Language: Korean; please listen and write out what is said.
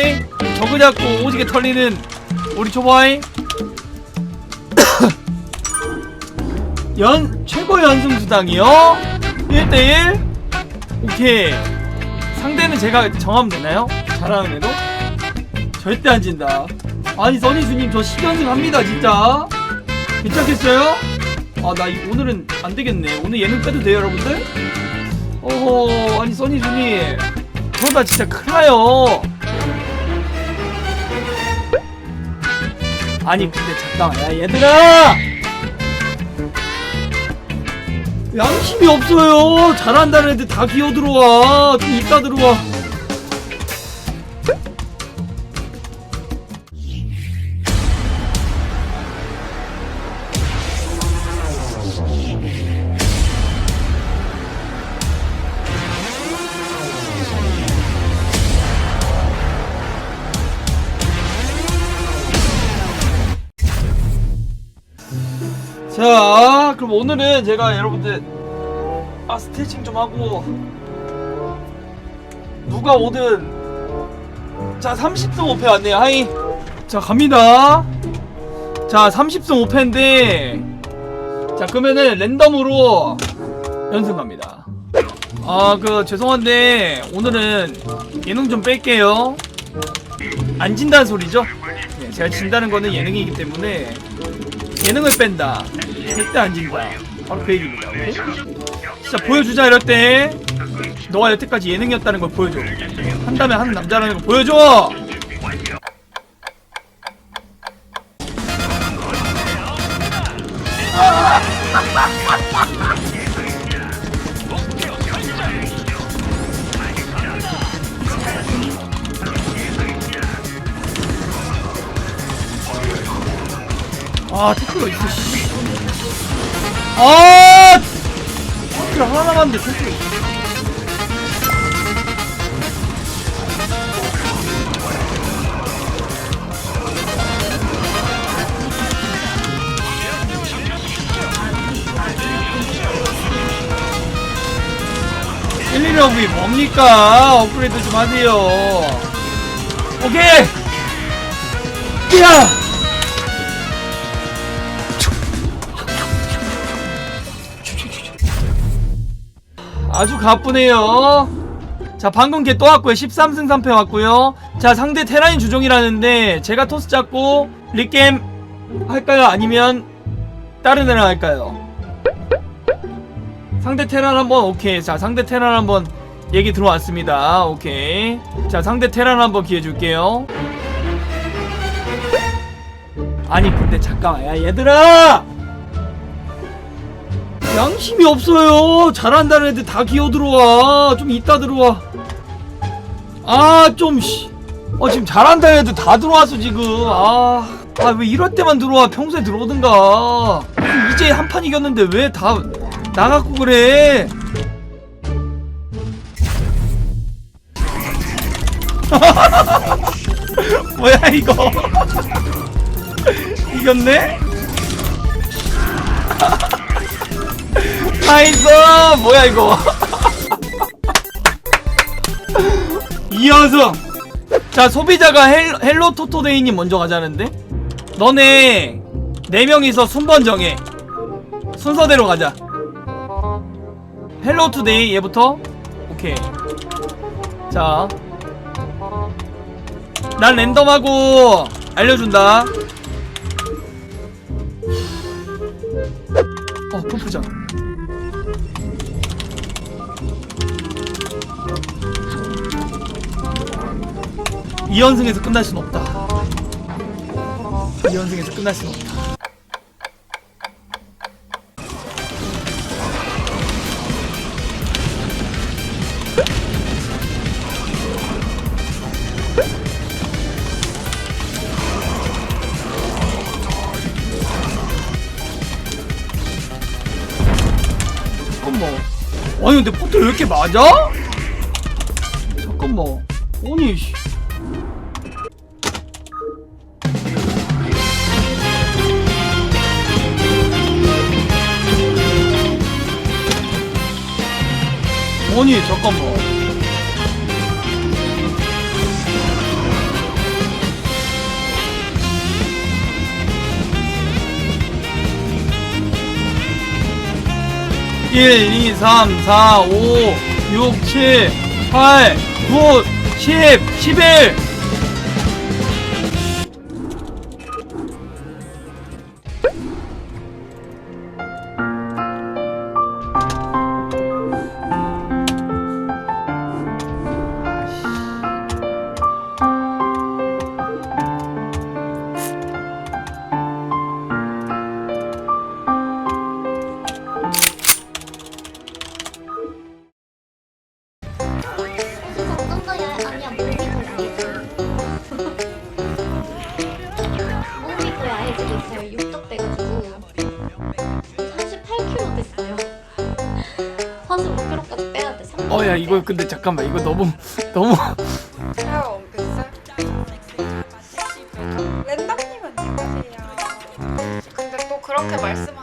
초보이. 저그 잡고 오지게 털리는 우리 초보이. 연 최고 연승 수당이요. 1대1 오케이. 상대는 제가 정하면 되나요? 잘하는 애도? 절대 안 진다. 아니 써니수님 저 10연승 합니다 진짜. 괜찮겠어요? 아 나 오늘은 안 되겠네. 오늘 예능 빼도 돼요 여러분들? 어허 아니 써니수님. 그러다 진짜 큰일 나요 아니 근데 잠깐만. 야 얘들아! 양심이 없어요. 잘한다는 애들 다 기어 들어와. 좀 이따 들어와 자 그럼 오늘은 제가 여러분들 아 스트레칭 좀 하고 누가 오든 자 30승 5패 왔네요. 하이. 자 갑니다. 자 30승 5패인데 자 그러면은 랜덤으로 연승 갑니다. 아 그 죄송한데 오늘은 예능 좀 뺄게요. 안 진다는 소리죠? 네, 제가 진다는 거는 예능이기 때문에 예능을 뺀다. 절대 안 진다. 바로 그 얘기입니다. 오케이? 진짜 보여주자 이럴 때 너가 여태까지 예능이었다는 걸 보여줘. 한다면 하는 남자라는 걸 보여줘 아 태클가 있어 씨. 아 태클 하나 남았는데 태클 일리러브이 뭡니까? 업그레이드 좀 하세요. 오케이! 야! 아주 가쁘네요. 자, 방금 걔 또 왔고요. 13승 3패 왔고요. 자, 상대 테라인 주종이라는데 제가 토스 잡고 리겜 할까요? 아니면 다른 애랑 할까요? 상대 테란 한번 오케이. 자, 상대 테란 한번 얘기 들어왔습니다. 오케이. 자, 상대 테란 한번 기회 줄게요. 아니, 근데 잠깐만. 야, 얘들아! 양심이 없어요. 잘한다는 애들 다 기어 들어와. 좀 이따 들어와. 아, 좀, 씨. 어, 지금 잘한다는 애들 다 들어왔어, 지금. 아. 아, 왜 이럴 때만 들어와? 평소에 들어오든가. 이제 한 판 이겼는데 왜 다 나갖고 그래? 뭐야, 이거? 이겼네? 나이스! 뭐야, 이거. 이어서 자, 소비자가 헬로토토데이님 먼저 가자는데? 너네, 4명이서 순번 정해. 순서대로 가자. 헬로 투데이 얘부터 오케이 자 난 랜덤하고 알려준다 어 펌프장 2연승에서 끝날 순 없다. 2연승에서 끝날 순 없다. 잠깐만. 아니 근데 포트를 왜 이렇게 맞아? 잠깐만. 아니 아니 잠깐만. 2, 3, 4, 5, 6, 7, 8, 9, 10, 11 야, 이거 근데 잠깐만. 이거 너무, 너무. 랜덤님은 찍으세요. 근데 또 그렇게 말씀하